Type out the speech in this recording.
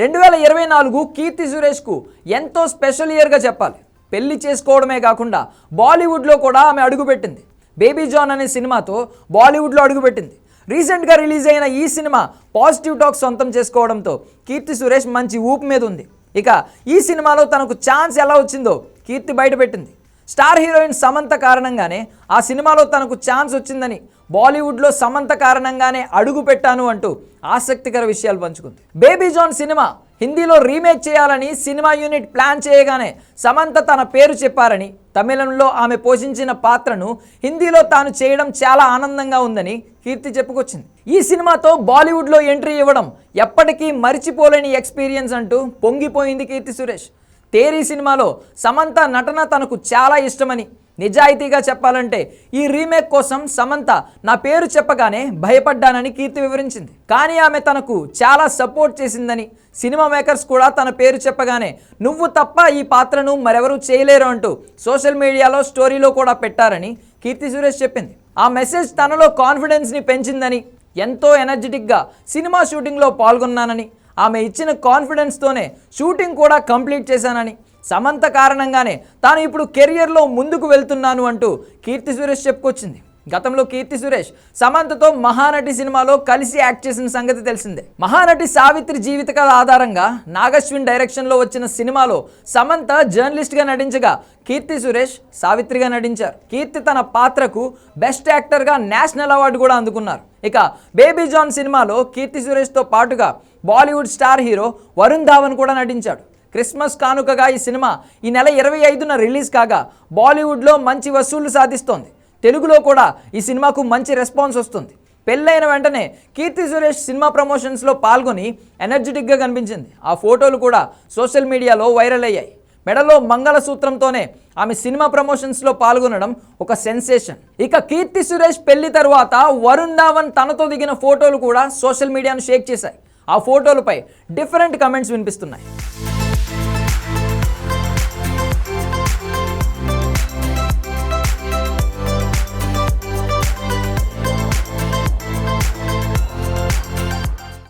రెండు వేల ఇరవై నాలుగు కీర్తి సురేష్కు ఎంతో స్పెషల్ ఇయర్గా చెప్పాలి. పెళ్ళి చేసుకోవడమే కాకుండా బాలీవుడ్లో కూడా ఆమె అడుగుపెట్టింది. బేబీ జాన్ అనే సినిమాతో బాలీవుడ్లో అడుగుపెట్టింది. రీసెంట్గా రిలీజ్ అయిన ఈ సినిమా పాజిటివ్ టాక్ సొంతం చేసుకోవడంతో కీర్తి సురేష్ మంచి ఊపు మీద ఉంది. ఇక ఈ సినిమాలో తనకు ఛాన్స్ ఎలా వచ్చిందో కీర్తి బయటపెట్టింది స్టార్ హీరోయిన్ సమంత కారణంగానే ఆ సినిమాలో తనకు ఛాన్స్ వచ్చిందని బాలీవుడ్లో సమంత కారణంగానే అడుగు పెట్టాను అంటూ ఆసక్తికర విషయాలు పంచుకుంది. బేబీ జాన్ సినిమా హిందీలో రీమేక్ చేయాలని సినిమా యూనిట్ ప్లాన్ చేయగానే సమంత తన పేరు చెప్పారని తమిళంలో ఆమె పోషించిన పాత్రను హిందీలో తాను చేయడం చాలా ఆనందంగా ఉందని కీర్తి చెప్పుకొచ్చింది. ఈ సినిమాతో బాలీవుడ్లో ఎంట్రీ ఇవ్వడం ఎప్పటికీ మరిచిపోలేని ఎక్స్పీరియన్స్ అంటూ పొంగిపోయింది కీర్తి సురేష్. తేరీ సినిమాలో సమంత నటన తనకు చాలా ఇష్టమని నిజాయితీగా చెప్పాలంటే ఈ రీమేక్ కోసం సమంత నా పేరు చెప్పగానే భయపడ్డానని కీర్తి వివరించింది. కానీ ఆమె తనకు చాలా సపోర్ట్ చేసిందని సినిమా మేకర్స్ కూడా తన పేరు చెప్పగానే నువ్వు తప్ప ఈ పాత్రను మరెవరూ చేయలేరు అంటూ సోషల్ మీడియాలో స్టోరీలో కూడా పెట్టారని కీర్తి సురేష్ చెప్పింది. ఆ మెసేజ్ తనలో కాన్ఫిడెన్స్ని పెంచిందని ఎంతో ఎనర్జెటిక్గా సినిమా షూటింగ్లో పాల్గొన్నానని ఆమె ఇచ్చిన కాన్ఫిడెన్స్తోనే షూటింగ్ కూడా కంప్లీట్ చేశానని. సమంత కారణంగానే తాను ఇప్పుడు కెరియర్లో ముందుకు వెళ్తున్నాను అంటూ కీర్తి సురేష్ చెప్పుకొచ్చింది. గతంలో కీర్తి సురేష్ సమంతతో మహానటి సినిమాలో కలిసి యాక్ట్ చేసిన సంగతి తెలిసిందే. మహానటి సావిత్రి జీవిత కథ ఆధారంగా నాగశ్విన్ డైరెక్షన్లో వచ్చిన సినిమాలో సమంత జర్నలిస్ట్గా నటించగా కీర్తి సురేష్ సావిత్రిగా నటించారు. కీర్తి తన పాత్రకు బెస్ట్ యాక్టర్గా నేషనల్ అవార్డు కూడా అందుకున్నారు. ఇక బేబీ జాన్ సినిమాలో కీర్తి సురేష్తో పాటుగా Bollywood star hero Varun Dhawan కూడా నటించాడు. క్రిస్మస్ కానుకగా ఈ సినిమా ఈ నెల ఇరవై ఐదున రిలీజ్ కాగా బాలీవుడ్లో మంచి వసూళ్ళు సాధిస్తోంది. తెలుగులో కూడా ఈ సినిమాకు మంచి రెస్పాన్స్ వస్తుంది. పెళ్ళైన వెంటనే కీర్తి సురేష్ సినిమా ప్రమోషన్స్లో పాల్గొని ఎనర్జెటిక్గా కనిపించింది. ఆ ఫోటోలు కూడా సోషల్ మీడియాలో వైరల్ అయ్యాయి. మెడలో మంగళసూత్రంతోనే ఆమె సినిమా ప్రమోషన్స్లో పాల్గొనడం ఒక సెన్సేషన్. ఇక కీర్తి సురేష్ పెళ్ళి తరువాత వరుణ్ ధావన్ తనతో దిగిన ఫోటోలు కూడా సోషల్ మీడియాను షేక్ చేశాయి. ఆ ఫోటోలపై డిఫరెంట్ కమెంట్స్ వినిపిస్తున్నాయి.